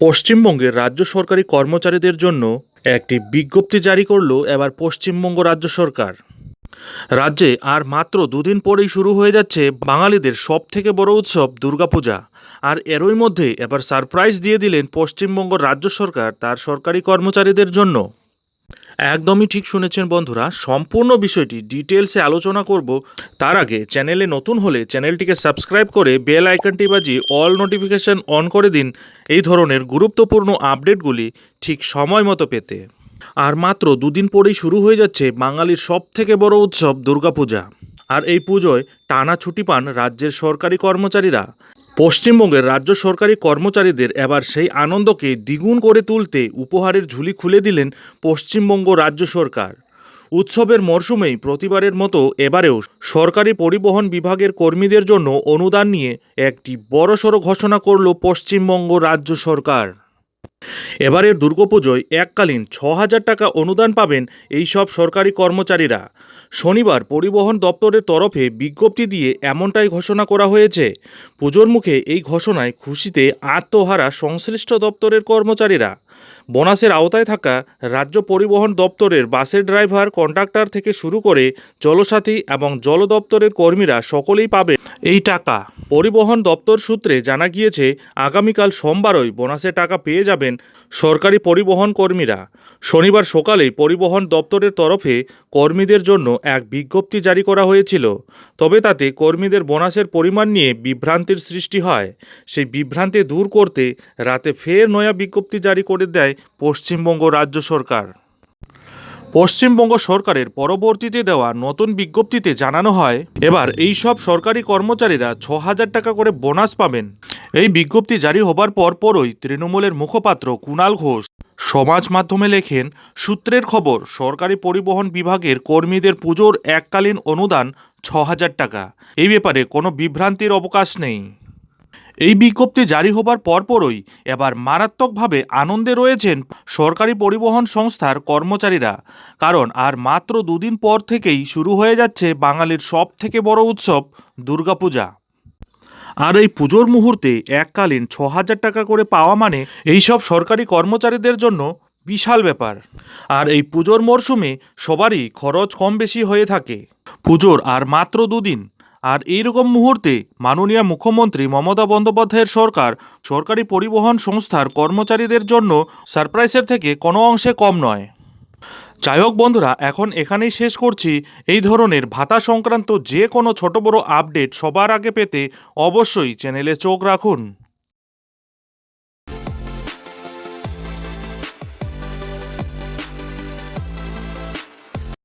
পশ্চিমবঙ্গের রাজ্য সরকারি কর্মচারীদের জন্য একটি বিজ্ঞপ্তি জারি করল এবার পশ্চিমবঙ্গ রাজ্য সরকার। রাজ্যে আর মাত্র দুদিন পরেই শুরু হয়ে যাচ্ছে বাঙালিদের সব থেকে বড় উৎসব দুর্গাপূজা। আর এরই মধ্যে এবার সারপ্রাইজ দিয়ে দিলেন পশ্চিমবঙ্গ রাজ্য সরকার তার সরকারি কর্মচারীদের জন্য। একদমই ঠিক শুনেছেন বন্ধুরা। সম্পূর্ণ বিষয়টি ডিটেলসে আলোচনা করব তার আগে চ্যানেলে নতুন হলে চ্যানেলটিকে সাবস্ক্রাইব করে বেল আইকনটি বাজিয়ে অল নোটিফিকেশন অন করে দিন এই ধরনের গুরুত্বপূর্ণ আপডেটগুলি ঠিক সময় মতো পেতে। আর মাত্র দুদিন পরেই শুরু হয়ে যাচ্ছে বাঙালির সব থেকে বড় উৎসব দুর্গাপূজা। আর এই পুজোয় টানা ছুটি পান রাজ্যের সরকারি কর্মচারীরা। পশ্চিমবঙ্গের রাজ্য সরকারি কর্মচারীদের এবার সেই আনন্দকে দ্বিগুণ করে তুলতে উপহারের ঝুলি খুলে দিলেন পশ্চিমবঙ্গ রাজ্য সরকার। উৎসবের মরশুমেই প্রতিবারের মতো এবারেও সরকারি পরিবহন বিভাগের কর্মীদের জন্য অনুদান নিয়ে একটি বড়সড় ঘোষণা করল পশ্চিমবঙ্গ রাজ্য সরকার। এবারের দুর্গাপুজোয় এককালীন ছ হাজার টাকা অনুদান পাবেন এই সব সরকারি কর্মচারীরা। শনিবার পরিবহন দপ্তরের তরফে বিজ্ঞপ্তি দিয়ে এমনটাই ঘোষণা করা হয়েছে। পুজোর মুখে এই ঘোষণায় খুশিতে আত্মহারা সংশ্লিষ্ট দপ্তরের কর্মচারীরা। বোনাসের আওতায় থাকা রাজ্য পরিবহন দপ্তরের বাসের ড্রাইভার, কন্ডাক্টর থেকে শুরু করে জলসাথী এবং জল দপ্তরের কর্মীরা সকলেই পাবে এই টাকা। পরিবহন দপ্তর সূত্রে জানা গিয়েছে, আগামীকাল সোমবারই বোনাসে টাকা পেয়ে যাবেন সরকারি পরিবহন কর্মীরা। শনিবার সকালে পরিবহন দপ্তরের তরফে কর্মীদের জন্য এক বিজ্ঞপ্তি জারি করা হয়েছিল। তবে তাতে কর্মীদের বোনাসের পরিমাণ নিয়ে বিভ্রান্তির সৃষ্টি হয়। সেই বিভ্রান্তি দূর করতে রাতে ফের নয়া বিজ্ঞপ্তি জারি করে দেয় পশ্চিমবঙ্গ রাজ্য সরকার। পশ্চিমবঙ্গ সরকারের পরবর্তীতে দেওয়া নতুন বিজ্ঞপ্তিতে জানানো হয়, এবার এই সব সরকারি কর্মচারীরা ছ হাজার টাকা করে বোনাস পাবেন। এই বিজ্ঞপ্তি জারি হবার পরপরই তৃণমূলের মুখপাত্র কুণাল ঘোষ সমাজ মাধ্যমে লেখেন, সূত্রের খবর, সরকারি পরিবহন বিভাগের কর্মীদের পুজোর এককালীন অনুদান ছ হাজার টাকা। এই ব্যাপারে কোনো বিভ্রান্তির অবকাশ নেই। এই বিজ্ঞপ্তি জারি হবার পরপরই এবার মারাত্মকভাবে আনন্দে রয়েছেন সরকারি পরিবহন সংস্থার কর্মচারীরা। কারণ আর মাত্র দুদিন পর থেকেই শুরু হয়ে যাচ্ছে বাঙালির সব থেকে বড় উৎসব, দুর্গাপূজা। আর এই পুজোর মুহূর্তে এককালীন ছ হাজার টাকা করে পাওয়া মানে এইসব সরকারি কর্মচারীদের জন্য বিশাল ব্যাপার। আর এই পুজোর মরশুমে সবারই খরচ কম বেশি হয়ে থাকে। পুজোর আর মাত্র দুদিন আর এইরকম মুহূর্তে মাননীয় মুখ্যমন্ত্রী মমতা বন্দ্যোপাধ্যায়ের সরকার সরকারি পরিবহন সংস্থার কর্মচারীদের জন্য সারপ্রাইজের থেকে কোনো অংশে কম নয়। যাই হোক বন্ধুরা, এখন এখানেই শেষ করছি। এই ধরনের ভাতা সংক্রান্ত যে কোনো ছোট বড় আপডেট সবার আগে পেতে অবশ্যই চ্যানেলে চোখ রাখুন।